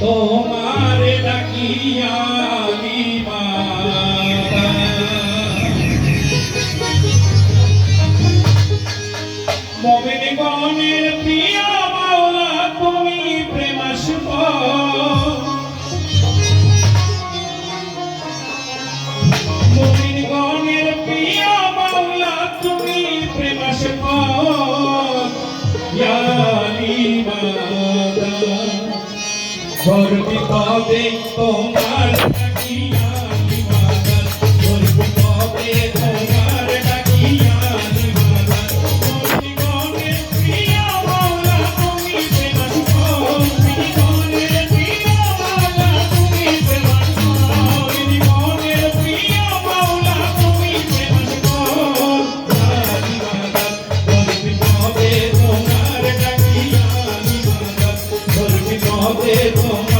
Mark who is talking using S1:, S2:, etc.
S1: তোমার ডাকিয়া মাতা গণের প্রিয় মাতা ঘর বিপদে তোমার Rodrigo